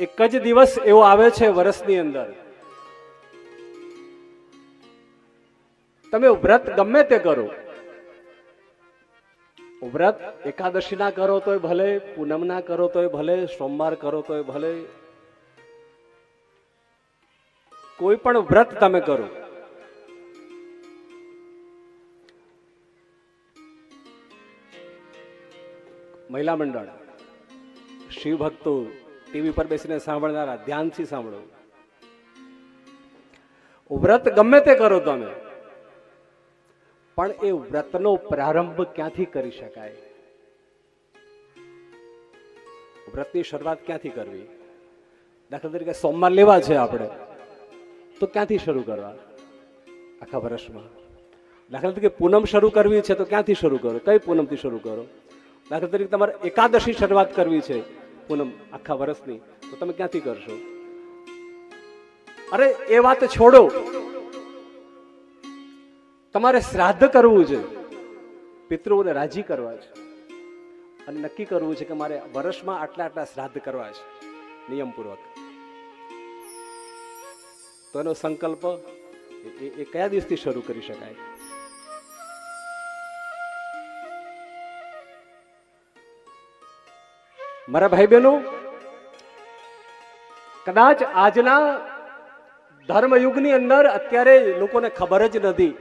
એક જ દિવસ એવો આવે છે વર્ષની અંદર. તમે વ્રત ગમે તે કરો. વ્રત એકાદશી ના કરો તોય ભલે, પૂનમ ના કરો તોય ભલે, સોમવાર કરો તોય ભલે. કોઈ પણ વ્રત તમે કરો. મહિલા મંડળ શિવ ભક્તો ટીવી પર બેસીને સાંભળનારા, ધ્યાનથી સાંભળો. વ્રત ગમે તે કરો તમે, પણ એ વ્રતનો પ્રારંભ ક્યાંથી કરી શકાય? વ્રતની શરૂઆત ક્યાંથી કરવી? દાખલા તરીકે સોમવાર લેવા છે આપણે, તો ક્યાંથી શરૂ કરવા? આખા વર્ષમાં. દાખલા તરીકે પૂનમ શરૂ કરવી છે તો ક્યાંથી શરૂ કરો? કઈ પૂનમથી શરૂ કરો? દાખલા તરીકે તમારે એકાદશી શરૂઆત કરવી છે પૂનમ આખા વર્ષની. તો તમે ક્યાંથી કરશો? અરે, એ વાત છોડો. તમારે શ્રાદ્ધ કરવું છે. પિતૃઓને રાજી કરવા છે. અને નક્કી કરવું છે કે મારે વર્ષમાં આટલા આટલા શ્રાદ્ધ કરવા છે. નિયમપૂર્વક. તો એનો સંકલ્પ એ- કયા દિવસથી શરૂ કરી શકાય? મારા ભાઈ બહેનો કદાચ આજના ધર્મયુગની અંદર અત્યારે લોકોને ખબર જ નથી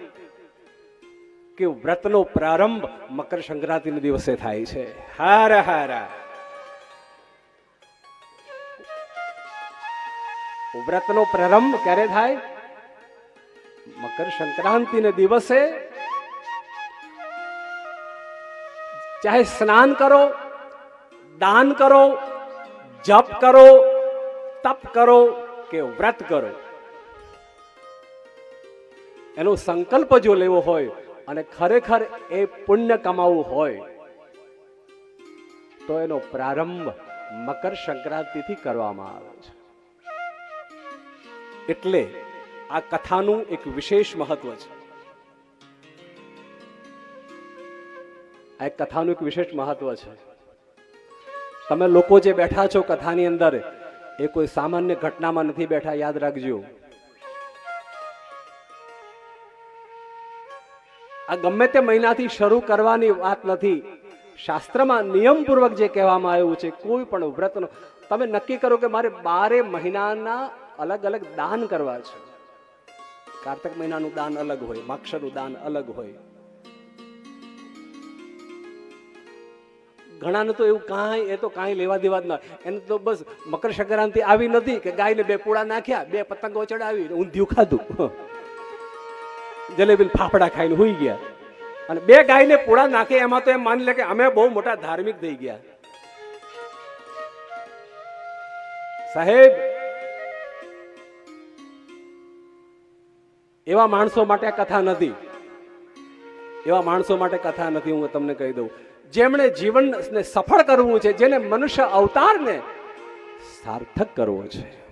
કે વ્રતનો પ્રારંભ મકર સંક્રાંતિના દિવસે થાય છે. હાર હાર. વ્રતનો પ્રારંભ ક્યારે થાય? મકર સંક્રાંતિના દિવસે. ચાહે સ્નાન કરો દાન કરો, જપ કરો, તપ કરો કે વ્રત કરો. એનો સંકલ્પ જો લેવો હોય અને ખરેખર એ પુણ્ય કમાવવું હોય, તો એનો પ્રારંભ મકર સંક્રાંતિથી કરવામાં આવે છે. એટલે આ કથાનું એક વિશેષ મહત્વ છે. આ કથાનું એક વિશેષ મહત્વ છે. તમે લોકો જે બેઠા છો કથાની અંદર, એ કોઈ સામાન્ય ઘટનામાં નથી બેઠા, યાદ રાખજો. આ ગમે તે મહિનાથી શરૂ કરવાની વાત નથી. શાસ્ત્રમાં નિયમપૂર્વક જે કહેવામાં આવ્યું છે, કોઈ પણ વ્રતનો તમે નક્કી કરો કે મારે બારે મહિનાના અલગ અલગ દાન કરવા છે. કાર્તક મહિનાનું દાન અલગ હોય માક્ષરનું દાન અલગ હોય. ઘણાને તો એવું કાંઈ, એ તો કાંઈ લેવા દેવા જ ના એને તો બસ મકર સંક્રાંતિ આવી નથી કે ગાયને બે પૂળા નાખ્યા, બે પતંગો ચડાવી, ઊંધિયું ખાધું. જલેબી ફાફડા ખાઈને હોઈ ગયા. અને બે ગાયને પૂળા નાખે, એમાં તો એમ માની લે કે અમે બહુ મોટા ધાર્મિક થઈ ગયા. સાહેબ, એવા માણસો માટે કથા નથી. એવા માણસો માટે કથા નથી, હું તમને કહી દઉં. જેમણે જીવનને સફળ કરવું છે જેને મનુષ્ય અવતારને સાર્થક કરવો છે.